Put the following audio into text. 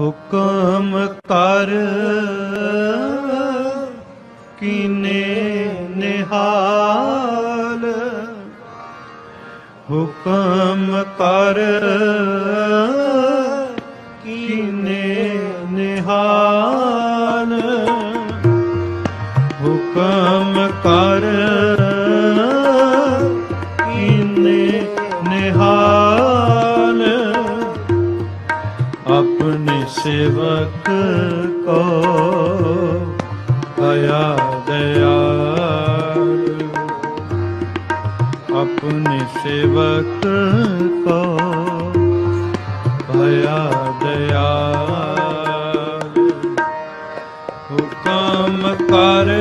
ਹੁਕਮ ਕਰ। ਕੀਨੇ ਨਿਹਾਲ? ਹੁਕਮ ਕਰ। ਕੀਨੇ ਨਿਹਾਲ? ਹੁਕਮ ਕਰ। ਕੀਨੇ ਨਿਹਾਲ? ਆਪਣੇ ਸੇਵਕ ਕੋ ਦਇਆ ਦਇਆਲ ਆਪਣੇ ਸੇਵਕ ਕੋ ਦਇਆ ਦਇਆਲ ਹੁਕਮ ਕਰ